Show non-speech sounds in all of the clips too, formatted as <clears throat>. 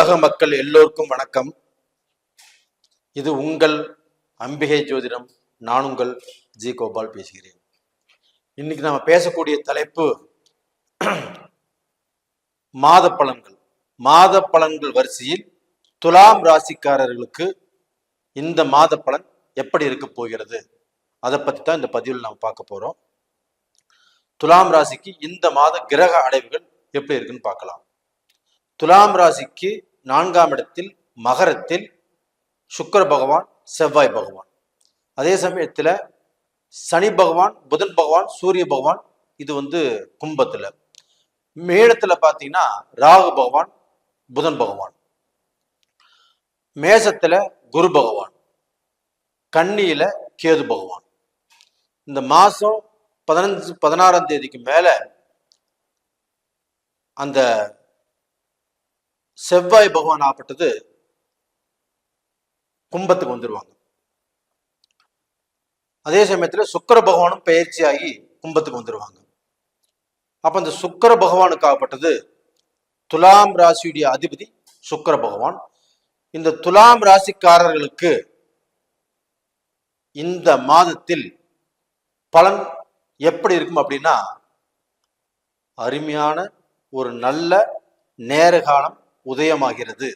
உலக மக்கள் எல்லோருக்கும் வணக்கம். இது உங்கள் அம்பிகை ஜோதிடம். நான் உங்கள் ஜி கோபால் பேசுகிறேன். இன்னைக்கு நம்ம பேசக்கூடிய தலைப்பு மாத பலன்கள். மாத பலன்கள் வரிசையில் துலாம் ராசிக்காரர்களுக்கு இந்த மாத பலன் எப்படி இருக்க போகிறது? அதை பத்தி தான் இந்த பதிவில் நாம் பார்க்க போறோம். துலாம் ராசிக்கு இந்த மாத கிரக அடைவுகள் எப்படி இருக்குன்னு பார்க்கலாம். துலாம் ராசிக்கு நான்காம் இடத்தில் மகரத்தில் சுக்கிர பகவான் செவ்வாய் பகவான். அதே சமயத்தில் சனி பகவான் புதன் பகவான் சூரிய பகவான் இது வந்து கும்பத்தில். மேடத்தில் பார்த்தீங்கன்னா ராகு பகவான் புதன் பகவான். மேசத்தில் குரு பகவான். கன்னியில கேது பகவான். இந்த மாதம் பதினஞ்சு பதினாறாம் தேதிக்கு மேலே அந்த செவ்வாய் பகவான் ஆப்பட்டது கும்பத்துக்கு வந்துருவாங்க. அதே சமயத்துல சுக்கர பகவானும் பயிற்சியாகி கும்பத்துக்கு வந்துருவாங்க. அப்ப இந்த சுக்கர பகவானுக்கு ஆகப்பட்டது துலாம் ராசியுடைய அதிபதி சுக்கர பகவான். இந்த துலாம் ராசிக்காரர்களுக்கு இந்த மாதத்தில் பலன் எப்படி இருக்கும் அப்படின்னா அருமையான ஒரு நல்ல நேர காலம் உதயமாகிறது.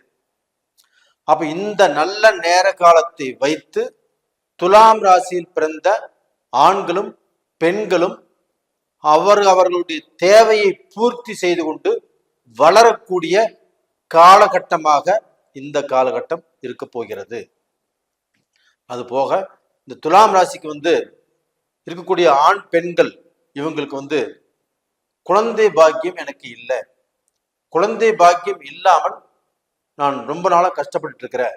அப்ப இந்த நல்ல நேர காலத்தை வைத்து துலாம் ராசியில் பிறந்த ஆண்களும் பெண்களும் அவர் அவர்களுடைய தேவையை பூர்த்தி செய்து கொண்டு வளரக்கூடிய காலகட்டமாக இந்த காலகட்டம் இருக்க போகிறது. அது போக இந்த துலாம் ராசிக்கு வந்து இருக்கக்கூடிய ஆண் பெண்கள் இவங்களுக்கு வந்து குழந்தை பாக்கியம் எனக்கு இல்லை. குழந்தை பாக்கியம் இல்லாமல் நான் ரொம்ப நாளாக கஷ்டப்பட்டு இருக்கிறேன்.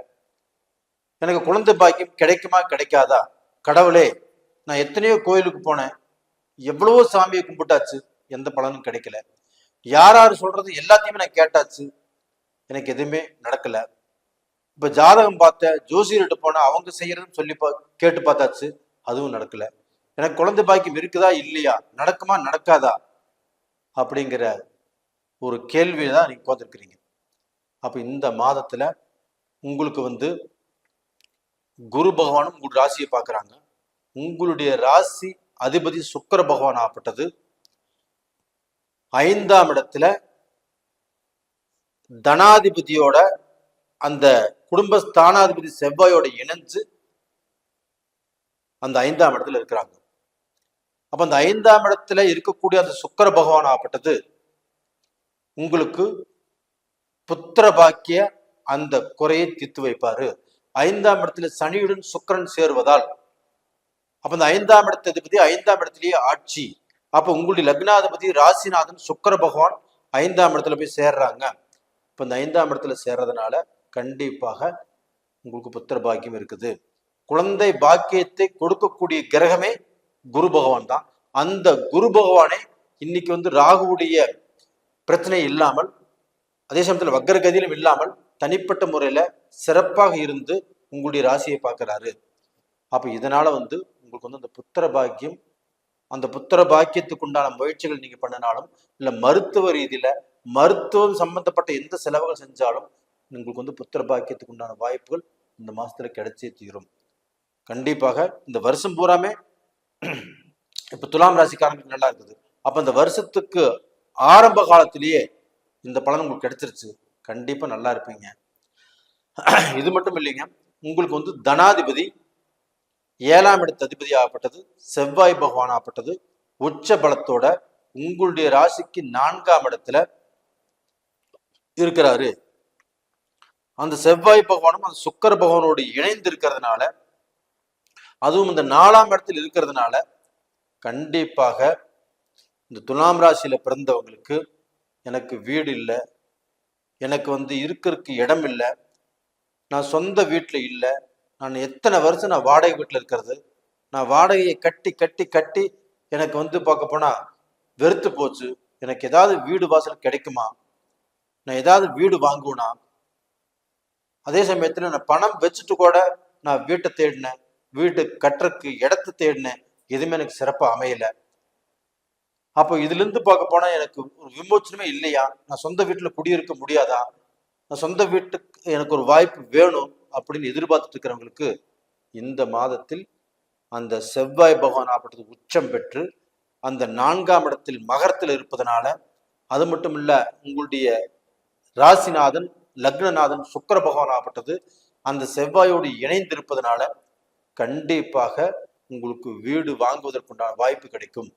எனக்கு குழந்தை பாக்கியம் கிடைக்குமா கிடைக்காதா? கடவுளே நான் எத்தனையோ கோயிலுக்கு போனேன். எவ்வளவோ சாமியை கும்பிட்டாச்சு. எந்த பலனும் கிடைக்கல. யார் யார் சொல்றது எல்லாத்தையுமே நான் கேட்டாச்சு. எனக்கு எதுவுமே நடக்கல. இப்ப ஜாதகம் பார்த்தேன் ஜோசியர்கிட்ட போனா அவங்க செய்யறதுன்னு சொல்லி பா கேட்டு பார்த்தாச்சு. அதுவும் நடக்கல. எனக்கு குழந்தை பாக்கியம் இருக்குதா? இல்லையா? நடக்குமா? நடக்காதா? அப்படிங்கிற ஒரு கேள்வியை தான் நீங்கள் உட்காந்துருக்கிறீங்க அப்போ இந்த மாதத்துல உங்களுக்கு வந்து குரு பகவானும் உங்களுடைய ராசியை பார்க்கறாங்க. உங்களுடைய ராசி அதிபதி சுக்கர பகவான் ஆகப்பட்டது. ஐந்தாம் இடத்துல தனாதிபதியோட அந்த குடும்ப ஸ்தானாதிபதி செவ்வாயோட இணைஞ்சு அந்த ஐந்தாம் இடத்துல இருக்கிறாங்க. அப்ப அந்த ஐந்தாம் இடத்துல இருக்கக்கூடிய அந்த சுக்கர பகவான் ஆகப்பட்டது. உங்களுக்கு புத்திர பாக்கிய அந்த குறையை தித்து வைப்பாரு. ஐந்தாம் இடத்துல சனியுடன் சுக்கிரன் சேருவதால் அப்ப இந்த ஐந்தாம் இடத்த அதிபதி ஐந்தாம் இடத்திலேயே ஆட்சி. அப்ப உங்களுடைய லக்னாதிபதி ராசிநாதன் சுக்கர பகவான் ஐந்தாம் இடத்துல போய் சேர்றாங்க. இப்ப இந்த ஐந்தாம் இடத்துல சேர்றதுனால கண்டிப்பாக உங்களுக்கு புத்திர பாக்கியம் இருக்குது. குழந்தை பாக்கியத்தை கொடுக்கக்கூடிய கிரகமே குரு பகவான் தான். அந்த குரு பகவானே இன்னைக்கு வந்து ராகுவுடைய பிரச்சனை இல்லாமல் அதே சமயத்தில் வக்கரகதியிலும் இல்லாமல் தனிப்பட்ட முறையில் சிறப்பாக இருந்து உங்களுடைய ராசியை பார்க்குறாரு. அப்போ இதனால் வந்து உங்களுக்கு வந்து அந்த புத்திர பாக்கியம் அந்த புத்திர பாக்கியத்துக்கு உண்டான முயற்சிகள் நீங்கள் பண்ணினாலும் இல்லை மருத்துவ ரீதியில் மருத்துவம் சம்பந்தப்பட்ட எந்த செலவுகள் செஞ்சாலும் உங்களுக்கு வந்து புத்திர பாக்கியத்துக்கு உண்டான வாய்ப்புகள் இந்த மாதத்தில் கிடைச்சே தீரும். கண்டிப்பாக இந்த வருஷம் பூராமே இப்போ துலாம் ராசிக்காரங்களுக்கு நல்லா இருக்குது. அப்போ இந்த வருஷத்துக்கு ஆரம்ப காலத்திலேயே இந்த பலன் உங்களுக்கு கிடைச்சிருச்சு. கண்டிப்பாக நல்லா இருப்பீங்க. இது மட்டும் இல்லைங்க. உங்களுக்கு வந்து தனாதிபதி ஏழாம் இடத்து அதிபதி ஆகப்பட்டது செவ்வாய் பகவான் ஆகப்பட்டது. உச்ச பலத்தோட உங்களுடைய ராசிக்கு நான்காம் இடத்துல இருக்கிறாரு. அந்த செவ்வாய் பகவானும் அந்த சுக்கர பகவானோடு இணைந்து இருக்கிறதுனால அதுவும் இந்த நாலாம் இடத்தில் இருக்கிறதுனால கண்டிப்பாக இந்த துலாம் ராசியில் பிறந்தவங்களுக்கு எனக்கு வீடு இல்லை. எனக்கு வந்து இருக்கிறதுக்கு இடம் இல்லை. நான் சொந்த வீட்டில் இல்லை. நான் எத்தனை வருஷம் நான் வாடகை வீட்டில் இருக்கிறது? நான் வாடகையை கட்டி கட்டி கட்டி எனக்கு வந்து பார்க்க போனால் வெறுத்து போச்சு. எனக்கு ஏதாவது வீடு வாசல் கிடைக்குமா? நான் ஏதாவது வீடு வாங்குவேனா? அதே சமயத்தில் நான் பணம் வச்சுட்டு கூட நான் வீட்டை தேடினேன். வீடு கட்டுறதுக்கு இடத்த தேடினேன். எதுவுமே எனக்கு சிறப்பாக அமையலை. அப்போ இதுல இருந்து பார்க்க போனா எனக்கு ஒரு விமோச்சனமே இல்லையா? நான் சொந்த வீட்டுல குடியிருக்க முடியாதா? நான் சொந்த வீட்டுக்கு எனக்கு ஒரு வாய்ப்பு வேணும் அப்படின்னு எதிர்பார்த்துட்டு இருக்கிறவங்களுக்கு இந்த மாதத்தில் அந்த செவ்வாய் பகவான் ஆப்பட்டது உச்சம் பெற்று அந்த நான்காம் இடத்தில் மகரத்தில் இருப்பதனால அது மட்டும் இல்லை உங்களுடைய ராசிநாதன் லக்னநாதன் சுக்கர பகவான் ஆப்பட்டது அந்த செவ்வாயோடு இணைந்திருப்பதனால கண்டிப்பாக உங்களுக்கு வீடு வாங்குவதற்குண்டான வாய்ப்பு கிடைக்கும்.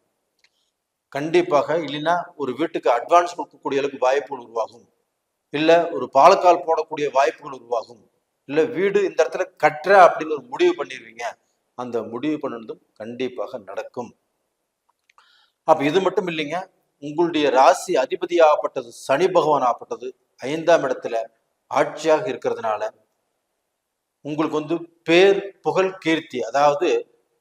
கண்டிப்பாக இல்லைன்னா ஒரு வீட்டுக்கு அட்வான்ஸ் கொடுக்கக்கூடிய அளவுக்கு வாய்ப்புகள் உருவாகும். இல்லை ஒரு பாலக்கால் போடக்கூடிய வாய்ப்புகள் உருவாகும். இல்ல வீடு இந்த இடத்துல கட்டுற அப்படின்னு ஒரு முடிவு பண்ணிடுவீங்க. அந்த முடிவு பண்ணதும் கண்டிப்பாக நடக்கும். அப்ப இது மட்டும் இல்லைங்க. உங்களுடைய ராசி அதிபதி ஆகப்பட்டது சனி பகவான் ஆகப்பட்டது ஐந்தாம் இடத்துல ஆட்சியாக இருக்கிறதுனால உங்களுக்கு வந்து பேர் புகழ் கீர்த்தி அதாவது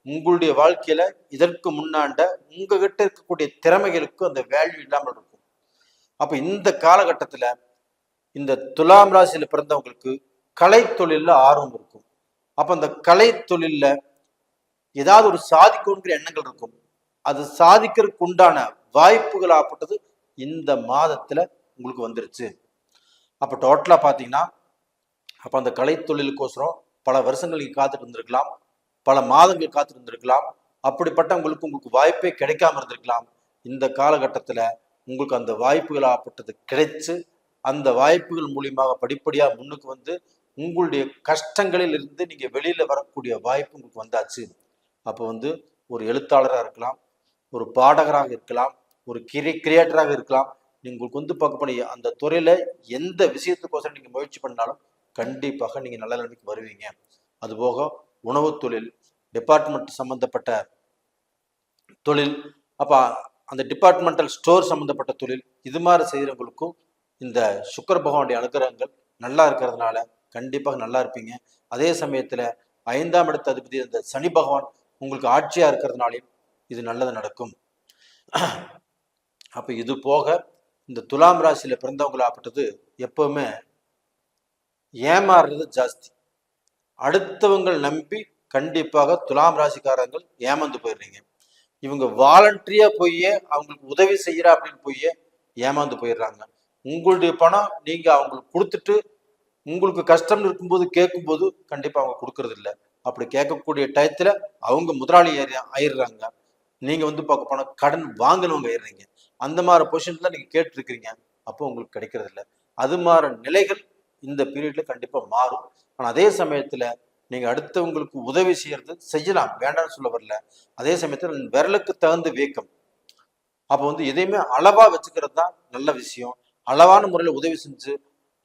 உங்களுடைய வாழ்க்கையில இதற்கு முன்னாண்ட உங்ககிட்ட இருக்கக்கூடிய திறமைகளுக்கு அந்த வேல்யூ இல்லாமல் இருக்கும். அப்ப இந்த காலகட்டத்துல இந்த துலாம் ராசியில பிறந்தவங்களுக்கு கலை தொழில்ல ஆர்வம் இருக்கும். அப்ப அந்த கலை தொழில்ல ஏதாவது ஒரு சாதிக்கணுங்கிற எண்ணங்கள் இருக்கும். அது சாதிக்கிறதுக்கு உண்டான வாய்ப்புகள் ஆப்பட்டது இந்த மாதத்துல உங்களுக்கு வந்துருச்சு. அப்ப டோட்டலா பாத்தீங்கன்னா அப்ப அந்த கலை தொழிலுக்கோசரம் பல வருஷங்கள் காத்துட்டு இருந்திருக்கலாம். பல மாதங்கள் காத்திருந்திருக்கலாம். அப்படிப்பட்ட உங்களுக்கு உங்களுக்கு வாய்ப்பே கிடைக்காம இருந்திருக்கலாம். இந்த காலகட்டத்தில் உங்களுக்கு அந்த வாய்ப்புகள் ஆப்பட்டது கிடைச்சு அந்த வாய்ப்புகள் மூலியமாக படிப்படியாக முன்னுக்கு வந்து உங்களுடைய கஷ்டங்களில் இருந்து நீங்கள் வெளியில் வரக்கூடிய வாய்ப்பு உங்களுக்கு வந்தாச்சு. அப்போ வந்து ஒரு எழுத்தாளராக இருக்கலாம் ஒரு பாடகராக இருக்கலாம் ஒரு கிரி கிரியேட்டராக இருக்கலாம். உங்களுக்கு வந்து பார்க்க போனீங்க அந்த துறையில் எந்த விஷயத்துக்கோசரம் நீங்கள் முயற்சி பண்ணாலும் கண்டிப்பாக நீங்கள் நல்ல நிலைமைக்கு வருவீங்க. அதுபோக உணவு தொழில் டிபார்ட்மெண்ட் சம்பந்தப்பட்ட தொழில் அப்போ அந்த டிபார்ட்மெண்டல் ஸ்டோர் சம்பந்தப்பட்ட தொழில் இது மாதிரி செய்கிறவங்களுக்கும் இந்த சுக்கர பகவானுடைய அனுகிரகங்கள் நல்லா இருக்கிறதுனால கண்டிப்பாக நல்லா இருப்பீங்க. அதே சமயத்தில் ஐந்தாம் இடத்த அதிபதி இந்த சனி பகவான் உங்களுக்கு ஆட்சியாக இருக்கிறதுனாலையும் இது நல்லது நடக்கும். அப்போ இது போக இந்த துலாம் ராசியில் பிறந்தவங்களாகப்பட்டது எப்பவுமே ஏமாறுறது ஜாஸ்தி. அடுத்தவங்கள் நம்பி கண்டிப்பாக துலாம் ராசிக்காரங்கள் ஏமாந்து போயிடுறீங்க. இவங்க வாலண்டரியா போய் அவங்களுக்கு உதவி செய்யற அப்படின்னு போய் ஏமாந்து போயிடுறாங்க. உங்களுடைய பணம் நீங்க அவங்களுக்கு கொடுத்துட்டு உங்களுக்கு கஷ்டம் இருக்கும்போது கேட்கும்போது கண்டிப்பா அவங்க கொடுக்கறது இல்லை அப்படி கேட்கக்கூடிய டயத்துல அவங்க முதலாளி ஆயிடுறாங்க. நீங்க வந்து பார்க்க போனா கடன் வாங்கினவங்க ஆயிடுறீங்க. அந்த மாதிரி பொசிஷன்ல நீங்க கேட்டிருக்கிறீங்க. அப்போ உங்களுக்கு கிடைக்கிறது இல்லை அது மாதிரி நிலைகள் இந்த பீரியட்ல கண்டிப்பா மாறும். ஆனா அதே சமயத்துல நீங்க அடுத்தவங்களுக்கு உதவி செய்யறது செய்யலாம். வேண்டாம்னு சொல்ல வரல. அதே சமயத்தில் விரலுக்கு தகுந்த வீக்கம். அப்போ வந்து எதையுமே அளவா வச்சுக்கிறது தான் நல்ல விஷயம். அளவான முறையில் உதவி செஞ்சு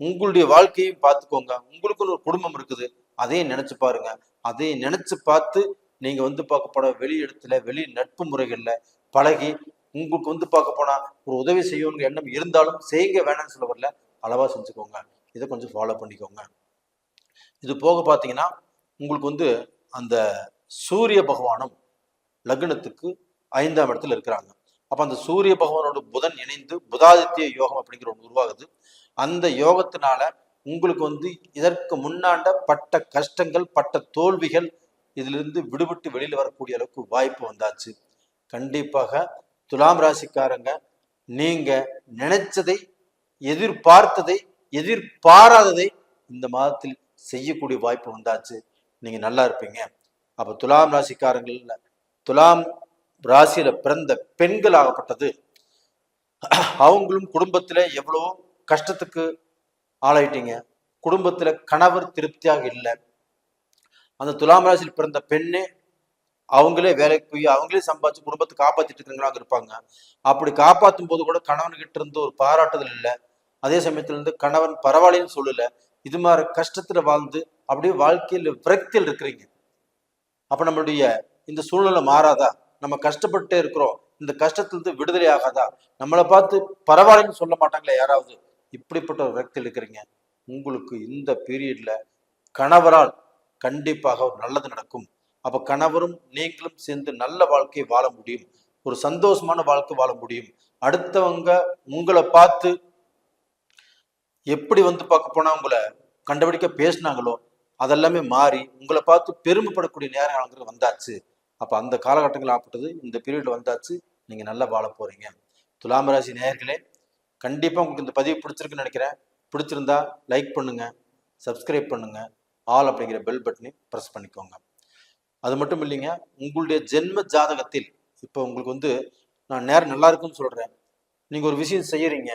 உங்களுடைய வாழ்க்கையும் பார்த்துக்கோங்க. உங்களுக்குன்னு ஒரு குடும்பம் இருக்குது. அதையும் நினைச்சு பாருங்க. அதையும் நினைச்சு பார்த்து நீங்க வந்து பார்க்க போனால் வெளி இடத்துல வெளி நட்பு முறைகள்ல பழகி உங்களுக்கு வந்து பார்க்க போனா ஒரு உதவி செய்யணுங்கிற எண்ணம் இருந்தாலும் செய்யுங்க வேணாம்னு சொல்ல வரல. அளவா செஞ்சுக்கோங்க. இதை கொஞ்சம் ஃபாலோ பண்ணிக்கோங்க. இது போக பார்த்தீங்கன்னா உங்களுக்கு வந்து அந்த சூரிய பகவானும் லக்னத்துக்கு ஐந்தாம் இடத்துல இருக்கிறாங்க. அப்போ அந்த சூரிய பகவானோட புதன் இணைந்து புதாதித்ய யோகம் அப்படிங்கிற ஒன்று உருவாகுது. அந்த யோகத்தினால உங்களுக்கு வந்து இதற்கு முன்னாண்ட பட்ட கஷ்டங்கள் பட்ட தோல்விகள் இதிலிருந்து விடுபட்டு வெளியில் வரக்கூடிய அளவுக்கு வாய்ப்பு வந்தாச்சு. கண்டிப்பாக துலாம் ராசிக்காரங்க நீங்க நினைச்சதை எதிர்பார்த்ததை எதிர்பாராததை இந்த மாதத்தில் செய்யக்கூடிய வாய்ப்பு வந்தாச்சு. நீங்க நல்லா இருப்பீங்க. அப்ப துலாம் ராசிக்காரங்கள்ல துலாம் ராசியில பிறந்த பெண்கள் ஆகப்பட்டது அவங்களும் குடும்பத்துல எவ்வளோ கஷ்டத்துக்கு ஆளாயிட்டீங்க. குடும்பத்துல கணவர் திருப்தியாக இல்லை. அந்த துலாம் ராசியில் பிறந்த பெண்ணே அவங்களே வேலைக்கு போய் அவங்களே சம்பாதிச்சு குடும்பத்தை காப்பாத்திட்டு இருக்கிறவங்களாக இருப்பாங்க. அப்படி காப்பாற்றும் போது கூட கணவன்கிட்ட இருந்து ஒரு பாராட்டுதல் இல்லை. அதே சமயத்துல இருந்து கணவன் பரவாயில்லைன்னு சொல்லல. இது மாதிரி கஷ்டத்துல வாழ்ந்து அப்படியே வாழ்க்கையில் விரக்தியில் இருக்கிறீங்க. அப்ப நம்மளுடைய இந்த சூழ்நிலை மாறாதா? நம்ம கஷ்டப்பட்டே இருக்கிறோம். இந்த கஷ்டத்திலிருந்து விடுதலை ஆகாதா? நம்மளை பார்த்து பரவாயில்லைன்னு சொல்ல மாட்டாங்களே யாராவது? இப்படிப்பட்ட ஒரு விரக்தியில் இருக்கிறீங்க. உங்களுக்கு இந்த பீரியட்ல கணவரால் கண்டிப்பாக ஒரு நல்லது நடக்கும். அப்ப கணவரும் நீங்களும் சேர்ந்து நல்ல வாழ்க்கையை வாழ முடியும். ஒரு சந்தோஷமான வாழ்க்கை வாழ முடியும். அடுத்தவங்க உங்களை பார்த்து எப்படி வந்து பார்க்க போனா உங்களை கண்டுபிடிக்க பேசினாங்களோ அதெல்லாமே மாறி உங்களை பார்த்து பெருமைப்படக்கூடிய நேரங்கள் வந்தாச்சு. அப்போ அந்த காலகட்டங்கள் ஆப்பட்டது இந்த பீரியட்ல வந்தாச்சு. நீங்கள் நல்லா வாழ போறீங்க. துலாம் ராசி நேயர்களே கண்டிப்பாக உங்களுக்கு இந்த பதிவு பிடிச்சிருக்குன்னு நினைக்கிறேன். பிடிச்சிருந்தா லைக் பண்ணுங்க சப்ஸ்கிரைப் பண்ணுங்க ஆல் அப்படிங்கிற பெல் பட்டனை ப்ரெஸ் பண்ணிக்கோங்க. அது மட்டும் இல்லைங்க உங்களுடைய ஜென்ம ஜாதகத்தில் இப்போ உங்களுக்கு வந்து நான் நேரம் நல்லா இருக்குன்னு சொல்கிறேன் நீங்கள் ஒரு விஷயம் செய்கிறீங்க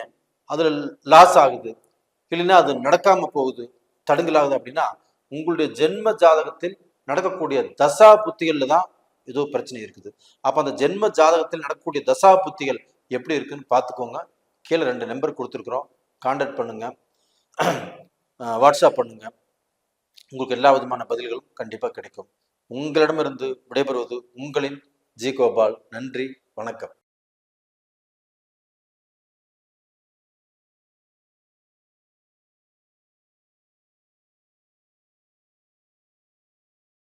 அதில் லாஸ் ஆகுது. இல்லைன்னா அது நடக்காம போகுது தடுங்கலாகுது அப்படின்னா உங்களுடைய ஜென்ம ஜாதகத்தில் நடக்கக்கூடிய தசா புத்திகள்ல தான் ஏதோ பிரச்சனை இருக்குது. அப்போ அந்த ஜென்ம ஜாதகத்தில் நடக்கக்கூடிய தசா புத்திகள் எப்படி இருக்குன்னு பார்த்துக்கோங்க. கீழே ரெண்டு நம்பர் கொடுத்துருக்குறோம். கான்டாக்ட் பண்ணுங்க. <clears throat> வாட்ஸ்அப் பண்ணுங்க. உங்களுக்கு எல்லா விதமான பதில்களும் கண்டிப்பாக கிடைக்கும். உங்களிடமிருந்து விடைபெறுவது உங்களின் ஜி கோபால் நன்றி வணக்கம்.